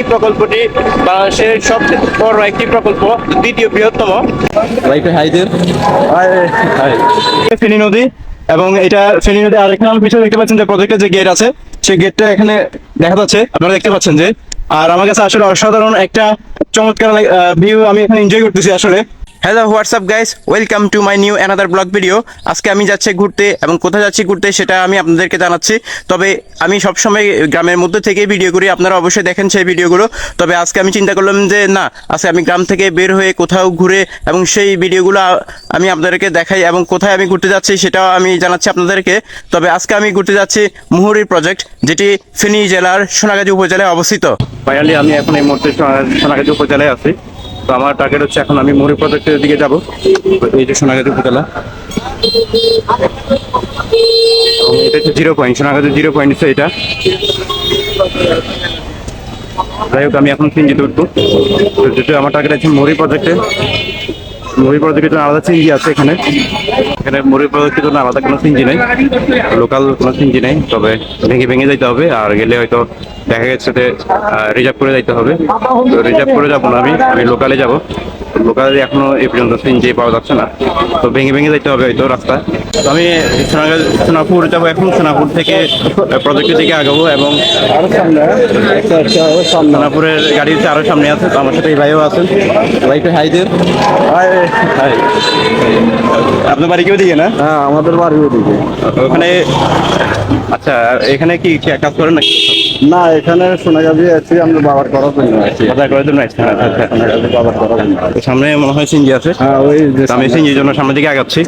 এই প্রকল্পটি বাংলাদেশের সবচেয়ে বড় একটি প্রকল্প দ্বিতীয় বৃহত্তম। ফেনী নদী এবং এটা ফেনী নদী আর এখানে আমার পিছনে দেখতে পাচ্ছেন যে প্রজেক্টের যে গেট আছে সেই গেটটা এখানে দেখা যাচ্ছে আপনারা দেখতে পাচ্ছেন যে। আর আমার কাছে আসলে অসাধারণ একটা চমৎকার ভিউ আমি এখানে এনজয় করতেছি আসলে। Hello what's up guys welcome to my new another blog video আজকে আমি যাচ্ছি ঘুরতে এবং কোথায় যাচ্ছি ঘুরতে সেটা আমি আপনাদেরকে জানাচ্ছি। তবে আমি সবসময় গ্রামের মধ্যে থেকে ভিডিও করি। আপনারা অবশ্যই দেখেন সেই ভিডিওগুলো তবে আজকে আমি চিন্তা করলাম যে, না, আজকে আমি গ্রাম থেকে বের হয়ে কোথাও ঘুরে এবং সেই ভিডিওগুলো আমি আপনাদেরকে দেখাই এবং কোথায় আমি ঘুরতে যাচ্ছি সেটাও আমি জানাচ্ছি আপনাদেরকে। তবে আজকে আমি ঘুরতে যাচ্ছি মুহুরির প্রজেক্ট যেটি ফেনী জেলার সোনাগাজী উপজেলায় অবস্থিত। ফাইনালি আমি এখন এই মুহূর্তে সোনাগাজী উপজেলায় আছি। তো আমার টার্গেট হচ্ছে এখন আমি মরি প্রজেক্টের দিকে যাব। এই যে সোনাগাজী উপজেলা। এটা হচ্ছে zero point Sonagazi zero point হচ্ছে এটা। যাই হোক, আমি এখন সিঞ্জিতে উঠবো। তো যেহেতু আমার টার্গেট আছে মরি প্রজেক্টে, মরি প্রজেক্টের জন্য আলাদা সিঞ্জি আছে এখানে। এখানে মুড়ি প্রজেক্টের জন্য আলাদা কোনো সিঞ্জি নেই। লোকাল কোনো সিঞ্জি নেই তবে ভেঙে ভেঙে যাইতে হবে আর গেলে হয়তো দেখা গেছে যে রিজার্ভ করে যাইতে হবে। তো রিজার্ভ করে যাব না আমি আমি লোকালে যাব। লোকালে এখনও এই পর্যন্ত সিঞ্জি পাওয়া যাচ্ছে না। তো ভেঙে ভেঙে যাইতে হবে হয়তো রাস্তা তো আমি সোনাপুর যাব এখন সোনাপুর থেকে প্রজেক্টের দিকে আগাবো এবং সোনাপুরের গাড়ি হচ্ছে আরও সামনে আছে তো আমার সাথে এই ভাইও আছেন। রাইট হাইদের হাই আপনার বাড়ি কেউ দিকে না? হ্যাঁ আমাদের বাড়ি ওদিকে। ওখানে আচ্ছা এখানে কি কাজ করেন নাকি? না এখানে সোনাগাজী আছি আমরা বাবার করার জন্য আছি। বাজার করার জন্য আসছেন আচ্ছা আচ্ছা বাবার করার জন্য তো সামনে মনে হয় সিঞ্জি আছে। হ্যাঁ ওই আমি সিঞ্জির জন্য সামনের দিকে আগাচ্ছি।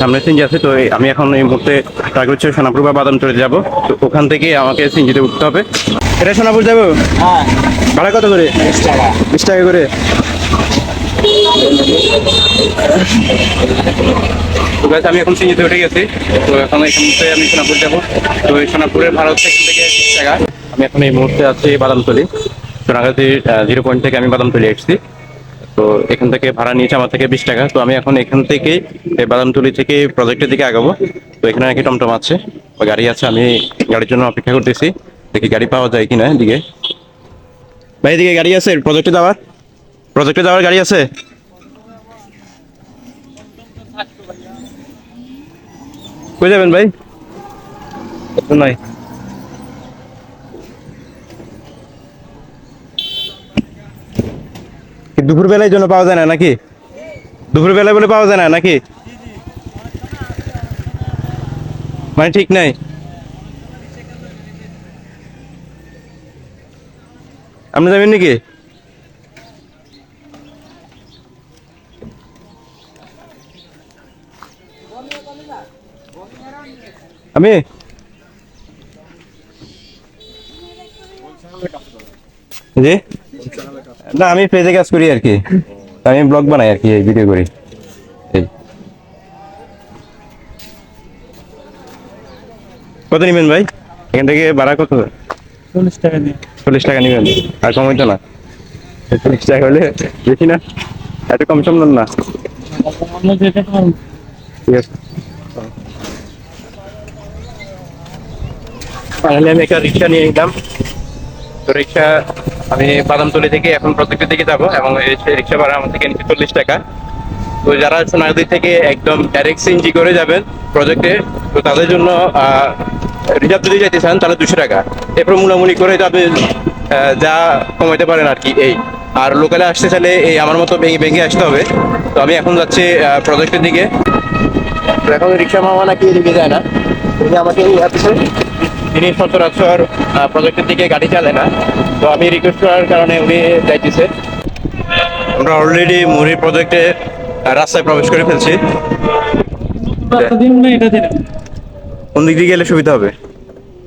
সামনে সিঞ্জি আছে তো আমি এখন এই মুহূর্তে ট্রাক হচ্ছে সোনাপুর বা বাদাম চলে যাব। তো ওখান থেকে আমাকে সিঞ্জিতে উঠতে হবে। এটা সোনাপুর যাব? হ্যাঁ। ভাড়া কত করে? বিশ টাকা করে? তো guys, আমি এখন সিঞ্জিতে উঠে গেছি। তো এখন এখান থেকে আমি সোনাপুর যাব। তো এই সোনাপুরের হচ্ছে থেকে বিশ টাকা আমি এখন এই মুহূর্তে আছি বাদামতলি। সোনাগাছি জিরো পয়েন্ট থেকে আমি বাদামতলি এসেছি। তো এখান থেকে ভাড়া নিয়েছে আমার থেকে বিশ টাকা। তো আমি এখন এখান থেকে বাদামতলি থেকে প্রজেক্টের দিকে আগাবো। তো এখানে নাকি টমটম আছে। বা গাড়ি আছে আমি গাড়ির জন্য অপেক্ষা করতেছি। দেখি গাড়ি পাওয়া যায় কিনা এদিকে। ভাই এদিকে গাড়ি আছে প্রজেক্টে যাওয়ার? প্রজেক্টে যাওয়ার গাড়ি আছে? কই যাবেন ভাই? নাই। দুপুর বেলায় জন্য পাওয়া যায় না নাকি? দুপুর বেলায় বলে পাওয়া যায় না নাকি? মানে ঠিক নাই। আপনি যাবেন নাকি? আমি জি? না আমি পেজে কাজ করি আর কি। আমি ব্লগ বানাই আর কি এই ভিডিও করি। এই। কত নেবেন ভাই? এখান থেকে ভাড়া কত? চল্লিশ টাকা দিয়ে। চল্লিশ টাকা নেবেন? আর কম হইতো না। চল্লিশ টাকা হলে বেশি না? এত কম সম না। ঠিক আছে। ফাইনালি আমি একটা রিক্সা নিয়ে নিলাম। তো রিক্সা আমি বাদামতলি থেকে এখন প্রত্যেকটা দিকে যাব এবং রিক্সা ভাড়া আমার থেকে চল্লিশ টাকা। তো যারা সোনাগাদি থেকে একদম ডাইরেক্ট সিএনজি করে যাবেন প্রজেক্টে তো তাদের জন্য রিজার্ভ যদি যেতে চান তাহলে দুশো টাকা। এরপর মুলামুলি করে যাবে যা কমাইতে পারেন আর কি, এই। আর লোকালে আসতে চাইলে এই আমার মতো ভেঙে ভেঙে আসতে হবে। তো আমি এখন যাচ্ছি প্রজেক্টের দিকে। এখন রিক্সা মামা নাকি এদিকে যায় না। আমাকে এই তিনি সচরাচর প্রজেক্টের দিকে গাড়ি চালে না। তো আমি রিকোয়েস্ট করার কারণে উনি যাইতেছে। আমরা অলরেডি মুড়ি প্রজেক্টে রাস্তায় প্রবেশ করে ফেলছি। রাস্তা দিন না এটা দিন কোন দিক দিয়ে গেলে সুবিধা হবে?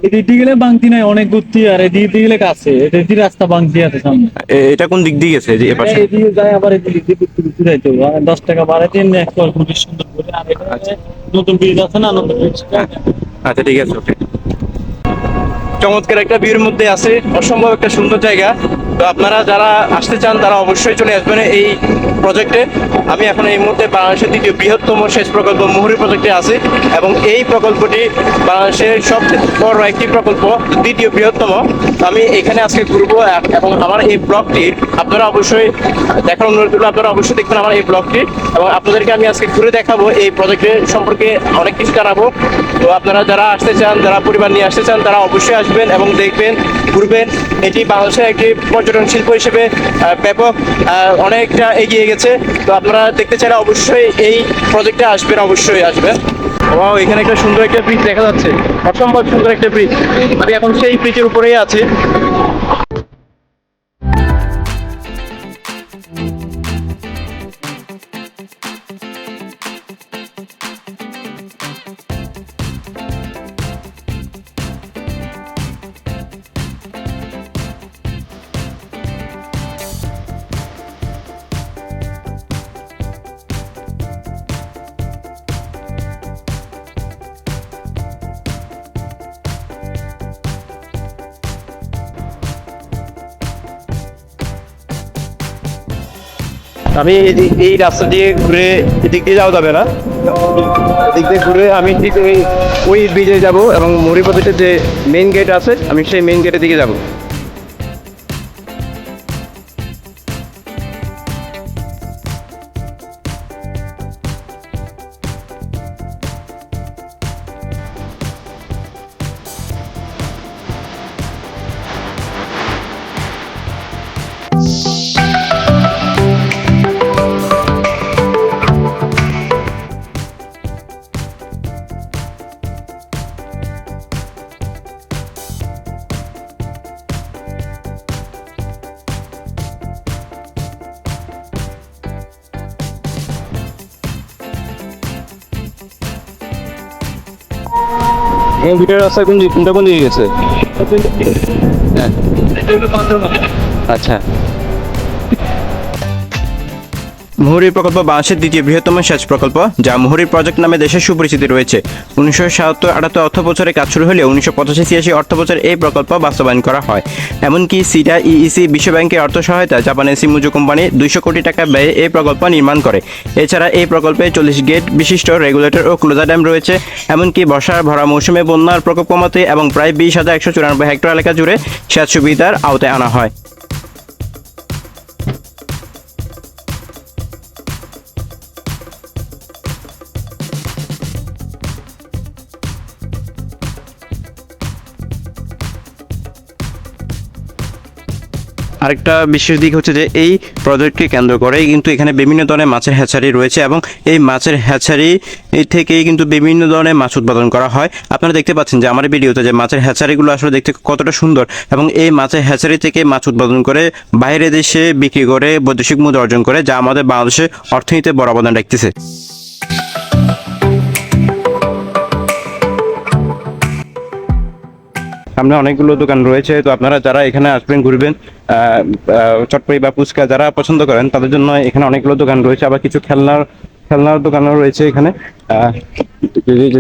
এদিক দিয়ে গেলে বাংতি নাই অনেক ঘুরতি আর এদিক দিয়ে গেলে কাছে। এটা দিয়ে রাস্তা বাংতি আছে সামনে। এটা কোন দিক দিয়ে গেছে যে এ পাশে? এদিকে যায় আবার এদিকে দিয়ে যাইতে হবে। আর দশ টাকা বাড়াই দিন একবার খুবই সুন্দর করে আর এটা নতুন ব্রিজ আছে না নতুন ব্রিজ আচ্ছা ঠিক আছে ওকে। চমৎকার একটা ভিউর মধ্যে আছে। অসম্ভব একটা সুন্দর জায়গা। তো আপনারা যারা আসতে চান, তারা অবশ্যই চলে আসবেন এই প্রজেক্টে। আমি এখন এই মুহূর্তে বাংলাদেশের দ্বিতীয় বৃহত্তম সেচ প্রকল্প মুহুরি প্রজেক্টে আছি এবং এই প্রকল্পটি বাংলাদেশের সবচেয়ে বড় একটি প্রকল্প, দ্বিতীয় বৃহত্তম। আমি এখানে আজকে ঘুরবো এবং আমার এই ব্লগটি আপনারা অবশ্যই দেখার অনুরোধ করব, আপনারা অবশ্যই দেখবেন আমার এই ব্লগটি এবং আপনাদেরকে আমি আজকে ঘুরে দেখাবো, এই প্রজেক্টের সম্পর্কে অনেক কিছু জানাব। তো আপনারা যারা আসতে চান, যারা পরিবার নিয়ে আসতে চান, তারা অবশ্যই আসবেন এবং দেখবেন, ঘুরবেন। এটি বাংলাদেশের একটি পর্যটন শিল্প হিসেবে ব্যাপক অনেকটা এগিয়ে গেছে। তো আপনারা দেখতে চাইলে অবশ্যই এই প্রজেক্টে আসবেন, অবশ্যই আসবেন। ও এখানে একটা সুন্দর একটা ব্রিজ দেখা যাচ্ছে। অসম্ভব সুন্দর একটা ব্রিজ আমি এখন সেই ব্রিজের উপরেই আছি। আমি এই রাস্তা দিয়ে ঘুরে এদিক দিয়ে যাওয়া যাবে না। এদিক দিয়ে ঘুরে আমি ঠিক ওই ওই ব্রিজে যাব এবং মরিপথের যে মেইন গেট আছে, আমি সেই মেইন গেটের দিকে যাব। এই ভিড়ের রাস্তা কোন কোনটা কোন দিকে গেছে? হ্যাঁ। আচ্ছা। মুহুরী প্রকল্প বাংলাদেশের দ্বিতীয় বৃহত্তম সেচ প্রকল্প, যা মুহুরী প্রজেক্ট নামে দেশের সুপরিচিতি রয়েছে। উনিশশো সাতাত্তর আটাত্তর অর্থ বছরে কাজ শুরু হলে উনিশশো পঁচাশি ছিয়াশি অর্থ বছরে এই প্রকল্প বাস্তবায়ন করা হয়। এমনকি সিটা ইইসি বিশ্ব ব্যাংকের অর্থ সহায়তা জাপানের সিমুজু কোম্পানি দুইশো কোটি টাকা ব্যয়ে এই প্রকল্প নির্মাণ করে। এছাড়া এই প্রকল্পে চল্লিশ গেট বিশিষ্ট রেগুলেটর ও ক্লোজার ড্যাম রয়েছে। এমনকি বর্ষার ভরা মৌসুমে বন্যার প্রকোপ কমাতে এবং প্রায় বিশ হাজার একশো চুরানব্বই হেক্টর এলাকা জুড়ে সেচ সুবিধার আওতায় আনা হয়। আরেকটা বিশেষ দিক হচ্ছে যে এই প্রজেক্টকে কেন্দ্র করে কিন্তু এখানে বিভিন্ন ধরনের মাছের হ্যাচারি রয়েছে এবং এই মাছের হ্যাচারি থেকেই কিন্তু বিভিন্ন ধরনের মাছ উৎপাদন করা হয়। আপনারা দেখতে পাচ্ছেন যে আমার ভিডিওতে যে মাছের হ্যাচারিগুলো আসলে দেখতে কতটা সুন্দর এবং এই মাছের হ্যাচারি থেকে মাছ উৎপাদন করে বাইরে দেশে বিক্রি করে বৈদেশিক মুদ্রা অর্জন করে, যা আমাদের বাংলাদেশে অর্থনীতিতে বড় অবদান রাখতেছে। সামনে অনেকগুলো দোকান রয়েছে, তো আপনারা যারা এখানে আসবেন, ঘুরবেন চটপটি বা ফুচকা যারা পছন্দ করেন, তাদের জন্য এখানে অনেকগুলো দোকান রয়েছে, আবার কিছু খেলনার খেলনার দোকানও রয়েছে এখানে।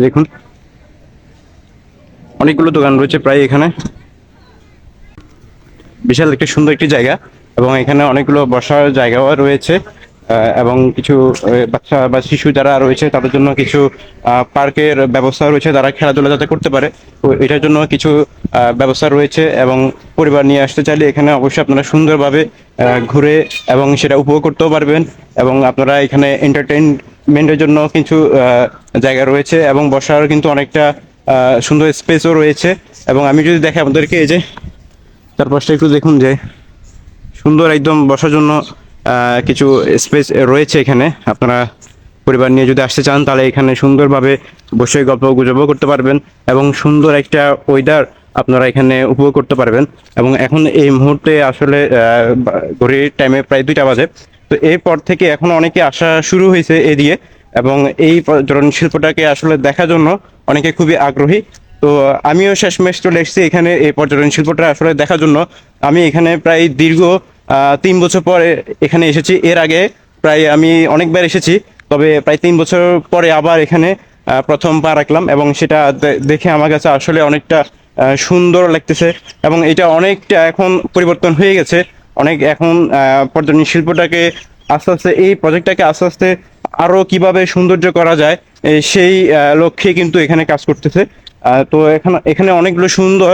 দেখুন। অনেকগুলো দোকান রয়েছে প্রায় এখানে। বিশাল একটি সুন্দর একটি জায়গা, এবং এখানে অনেকগুলো বসার জায়গাও রয়েছে। এবং কিছু বাচ্চা বা শিশু যারা রয়েছে তাদের জন্য কিছু পার্কের ব্যবস্থা রয়েছে তারা খেলাধুলা যাতে করতে পারে। এটার জন্য কিছু ব্যবস্থা রয়েছে এবং পরিবার নিয়ে আসতে চাইলে এখানে অবশ্যই আপনারা সুন্দরভাবে ঘুরে এবং সেটা উপভোগ করতেও পারবেন এবং আপনারা এখানে এন্টারটেনমেন্টের জন্য কিছু জায়গা রয়েছে এবং বসার কিন্তু অনেকটা সুন্দর স্পেসও রয়েছে এবং আমি যদি দেখি আপনাদেরকে এই যে, চারপাশটা একটু দেখুন যে, সুন্দর একদম বসার জন্য কিছু স্পেস রয়েছে এখানে। আপনারা পরিবার নিয়ে যদি আসতে চান, তাহলে এখানে সুন্দরভাবে বসে গল্প গুজবও করতে পারবেন এবং সুন্দর একটা ওয়েদার আপনারা এখানে উপভোগ করতে পারবেন। এবং এখন এই মুহূর্তে আসলে ঘড়ির টাইমে প্রায় দুইটা বাজে। তো এরপর থেকে এখন অনেকে আসা শুরু হয়েছে এদিকে। এবং এই পর্যটন শিল্পটাকে আসলে দেখার জন্য অনেকে খুবই আগ্রহী। তো আমিও শেষমেশ চলে এসেছি এখানে এই পর্যটন শিল্পটা আসলে দেখার জন্য। আমি এখানে প্রায় দীর্ঘ তিন বছর পরে এখানে এসেছি। এর আগে প্রায় আমি অনেকবার এসেছি, তবে প্রায় তিন বছর পরে আবার এখানে প্রথম পা রাখলাম এবং সেটা দেখে আমার কাছে আসলে অনেকটা সুন্দর লাগতেছে এবং এটা অনেকটা এখন পরিবর্তন হয়ে গেছে। অনেক এখন পর্যটন শিল্পটাকে আস্তে আস্তে, এই প্রজেক্টটাকে আস্তে আস্তে আরও কীভাবে সৌন্দর্য করা যায় সেই লক্ষ্যে কিন্তু এখানে কাজ করতেছে। তো এখানে এখানে অনেকগুলো সুন্দর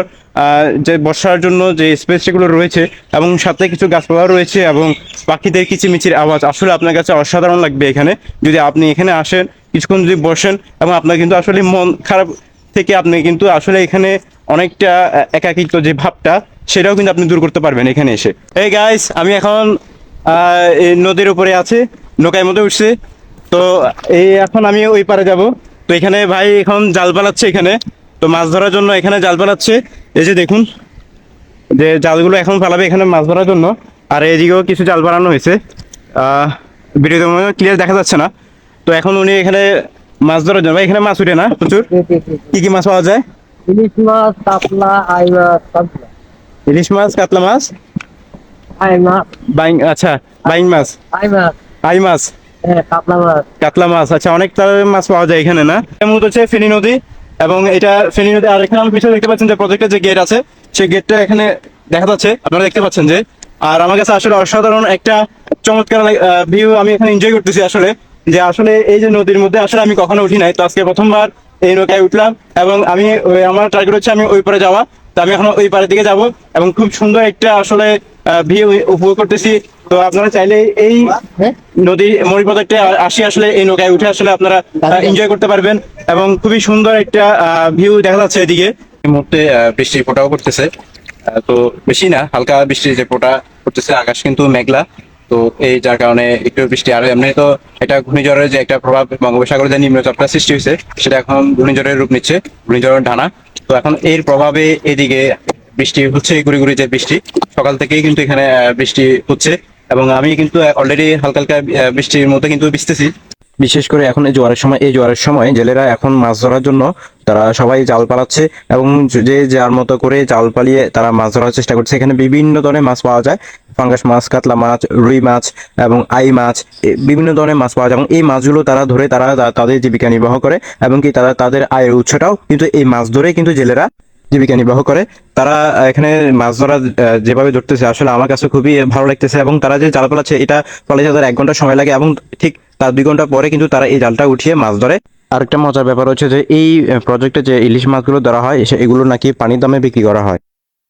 যে বসার জন্য যে স্পেস সেগুলো রয়েছে এবং সাথে কিছু গাছপালা রয়েছে এবং পাখিদের কিচিমিচির আওয়াজ। আসলে আপনার কাছে অসাধারণ লাগবে এখানে। যদি আপনি এখানে আসেন, কিছুক্ষণ যদি বসেন, এবং আপনার কিন্তু আসলে মন খারাপ থেকে আপনি কিন্তু আসলে এখানে অনেকটা একাকিত্ব যে ভাবটা, সেটাও কিন্তু আপনি দূর করতে পারবেন এখানে এসে। এই গাইস আমি এখন নদীর উপরে আছি, নৌকায় মধ্যে উঠছে। তো, এই এখন আমি ওই পারে যাব। তো এখানে ভাই এখন জাল পালাচ্ছে এখানে। তো মাছ ধরার জন্য এখানে জাল পালাচ্ছে। এই যে দেখুন যে জালগুলো এখন ফালাবে এখানে মাছ ধরার জন্য। আর এদিকেও কিছু জাল বানানো হয়েছে। ভিডিওতে ক্লিয়ার দেখা যাচ্ছে না। তো এখন উনি এখানে মাছ ধরার জন্য এখানে মাছ উঠে না প্রচুর? কি কি মাছ পাওয়া যায়? ইলিশ মাছ কাতলা আই মাছ ইলিশ মাছ কাতলা মাছ? আই মাছ। বাইং আচ্ছা বাইং মাছ। আই মাছ। আই মাছ। কাতলা মাছ। আচ্ছা অনেক মাছ পাওয়া যায় এখানে, না? মূলত হচ্ছে ফেনী নদী, এবং এটা ফেনী নদী আর এখানে পিছনে দেখতে পাচ্ছেন যে প্রজেক্টের যে গেট আছে, সেই গেটটা এখানে দেখা যাচ্ছে, আপনারা দেখতে পাচ্ছেন যে। আর আমার কাছে আসলে অসাধারণ একটা চমৎকার ভিউ আমি এখানে এনজয় করতেছি আসলে, যে আসলে এই যে নদীর মধ্যে আসলে আমি কখনো উঠি নাই। তো আজকে প্রথমবার এই নৌকায় উঠলাম, এবং আমি আমার টার্গেট হচ্ছে আমি ওই পরে যাওয়া। তো আমি এখন ওই পারের দিকে যাব এবং খুব সুন্দর একটা আসলে ভিউ উপভোগ করতেছি। তো আপনারা চাইলে এই নদী মরি প্রজেক্টে আসি আসলে এই নৌকায় উঠে আসলে আপনারা এনজয় করতে পারবেন এবং খুবই সুন্দর একটা ভিউ দেখা যাচ্ছে এদিকে। এই মুহূর্তে আহ, বৃষ্টির ফোটাও করতেছে তো বেশি না হালকা বৃষ্টির যে ফোটা করতেছে আকাশ কিন্তু মেঘলা। তো এই যার কারণে একটু বৃষ্টি আর এমনি তো এটা ঘূর্ণিঝড়ের যে একটা প্রভাব বঙ্গোপসাগরে যে নিম্নচাপটা সৃষ্টি হয়েছে সেটা এখন ঘূর্ণিঝড়ের রূপ নিচ্ছে ঘূর্ণিঝড়ের ঢানা তো এখন এর প্রভাবে এদিকে বৃষ্টি হচ্ছে, গুড়ি গুড়ি যে বৃষ্টি, সকাল থেকেই কিন্তু এখানে বৃষ্টি হচ্ছে এবং আমি কিন্তু অলরেডি হালকা হালকা বৃষ্টির মধ্যে কিন্তু ভিজতেছি। বিশেষ করে এখন এই জোয়ারের সময়, এই জোয়ারের সময় জেলেরা এখন মাছ ধরার জন্য তারা সবাই জাল পালাচ্ছে এবং যে যার মতো করে জাল পালিয়ে তারা মাছ ধরার চেষ্টা করছে। এখানে বিভিন্ন ধরনের মাছ পাওয়া যায়। ফাঙ্গাস মাছ, কাতলা মাছ, রুই মাছ এবং আই মাছ বিভিন্ন ধরনের মাছ পাওয়া যায়। এবং এই মাছগুলো তারা ধরে তারা তাদের জীবিকা নির্বাহ করে এবং কি তারা তাদের আয়ের উৎসটাও কিন্তু এই মাছ ধরে কিন্তু জেলেরা জীবিকা নির্বাহ করে। তারা এখানে মাছ ধরা যেভাবে ধরতেছে, আসলে আমার কাছে খুবই ভালো লাগতেছে এবং তারা যে জাল পালাচ্ছে, এটা পালাতে তাদের এক ঘণ্টা সময় লাগে এবং ঠিক তার দুই ঘণ্টা পরে কিন্তু তারা এই জালটা উঠিয়ে মাছ ধরে। আরেকটা মজার ব্যাপার হচ্ছে যে এই প্রজেক্টে যে ইলিশ মাছগুলো ধরা হয় এগুলো নাকি পানির দামে বিক্রি করা হয়।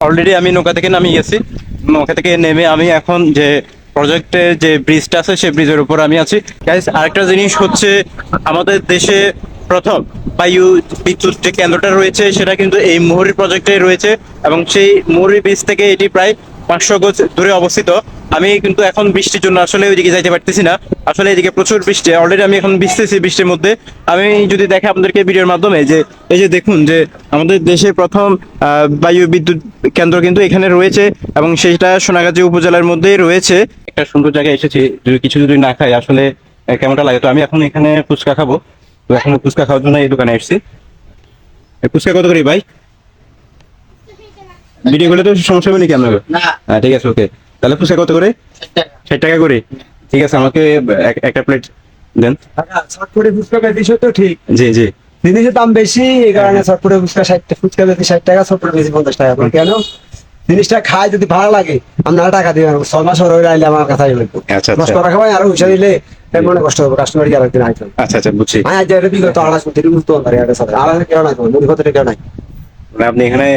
অলরেডি আমি নৌকা থেকে নামিয়ে গেছি। নৌকা থেকে নেমে আমি এখন যে প্রজেক্টে যে ব্রিজটা আছে সেই ব্রিজের উপর আমি আছি। গাইস আরেকটা জিনিস হচ্ছে, আমাদের দেশে প্রথম বায়ু বিদ্যুৎ যে কেন্দ্রটা রয়েছে, সেটা কিন্তু এই মুহুরি প্রজেক্টে রয়েছে এবং সেই মুহুরি ব্রিজ থেকে এটি প্রায় পাঁচশো গজ দূরে অবস্থিত। আমি কিন্তু এখন বৃষ্টির জন্য আসলে ওইদিকে যাইতে পারতেছি না। আসলে এদিকে প্রচুর বৃষ্টি। অলরেডি আমি এখন ভিজতেছি বৃষ্টির মধ্যে। আমি যদি দেখে আপনাদেরকে ভিডিওর মাধ্যমে যে, এই যে দেখুন যে, আমাদের দেশে প্রথম বায়ু বিদ্যুৎ কেন্দ্র কিন্তু এখানে রয়েছে এবং সেটা সোনাগাজী উপজেলার মধ্যেই রয়েছে। একটা সুন্দর জায়গায় এসেছি। যদি কিছু যদি না খাই, আসলে কেমনটা লাগে? তো আমি এখন এখানে ফুচকা খাব। তো এখন ফুচকা খাওয়ার জন্য এই দোকানে এসেছি। ফুচকা কত করি ভাই? ভিডিও করলে তো সমস্যা হবে নাকি আপনাকে হ্যাঁ ঠিক আছে ওকে তাহলে ফুচকা কত করে? ষাট টাকা। করে? ঠিক আছে আমাকে একটা প্লেট দেন। ছটপটে ফুচকা দিছো তো ঠিক। জি জি। জিনিসের দাম বেশি এই কারণে ছটপটে ফুচকা ষাট ফুচকা যদি ষাট টাকা ছটপটে বেশি পঞ্চাশ টাকা করে। কেন? জিনিসটা খায় যদি ভালো লাগে আপনারা টাকা দিবেন। ছয় মাস হয়ে আইলে আমার কাছে আইবেন আচ্ছা, দশ আচ্ছা। টাকা ভাই আরও পয়সা দিলে মনে কষ্ট হবে। কাস্টমার কি আরেকদিন আইতেন আচ্ছা আচ্ছা বুঝছি। আমি আজ এটা বিগত আড়াইশ মধ্যে বুঝতে পারি আড়াইশ কেউ নাই মুড়ি কত কেউ নাই। মানে আপনি এখানে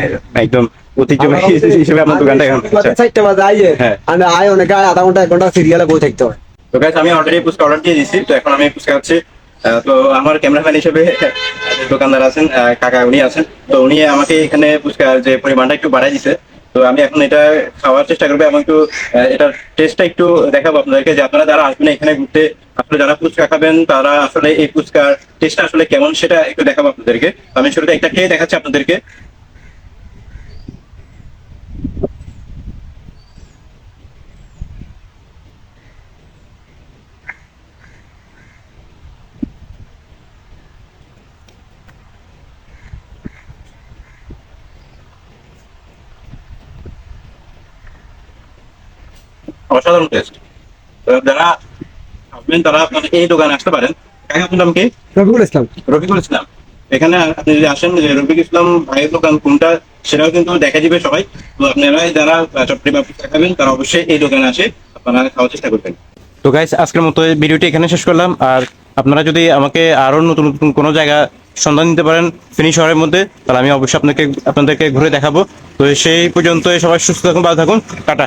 একদম ঐতিহ্যবাহী হিসেবে আপনার দোকানটা এখন। চারটে বাজে আইয়ে হ্যাঁ। আমি আয় অনেক আধা ঘণ্টা এক ঘণ্টা সিরিয়ালে বই থাকতে হয় তো গাইস আমি অলরেডি অর্ডার দিয়ে দিয়েছি তো এখন আমি তো আমার ক্যামেরাম্যান হিসেবে দোকানদার আছেন কাকা উনি আছেন তো উনি আমাকে এখানে যে পরিমাণটা একটু বাড়াই দিছে তো আমি এখন এটা খাওয়ার চেষ্টা করব এবং একটু এটার টেস্টটা একটু দেখাবো আপনাদেরকে যে আপনারা যারা আসবেন এখানে ঘুরতে আসলে যারা ফুচকা খাবেন তারা আসলে এই ফুচকার টেস্টটা আসলে কেমন সেটা একটু দেখাবো আপনাদেরকে আমি শুরুতে একটা খেয়ে দেখাচ্ছি আপনাদেরকে অসাধারণ টেস্ট যারা আসবেন তারা আপনার এই দোকানে আসতে পারেন। কাকা আপনার নাম কি? রবিকুল ইসলাম। রফিকুল ইসলাম। এখানে আপনি যদি আসেন যে রফিকুল ইসলাম ভাইয়ের দোকান কোনটা সেটাও কিন্তু দেখা দিবে সবাই। তো আপনারা যারা চট্টগ্রামে খাবেন তারা অবশ্যই এই দোকানে আসে আপনারা খাওয়ার চেষ্টা করবেন। তো গাইস আজকের মতো এই ভিডিওটি এখানে শেষ করলাম। আর আপনারা যদি আমাকে আরও নতুন নতুন কোনো জায়গা সন্ধান দিতে পারেন ফিনি শহরের মধ্যে তাহলে আমি অবশ্যই আপনাকে আপনাদেরকে ঘুরে দেখাবো। তো সেই পর্যন্ত সবাই সুস্থ থাকুন ভালো থাকুন। টাটা।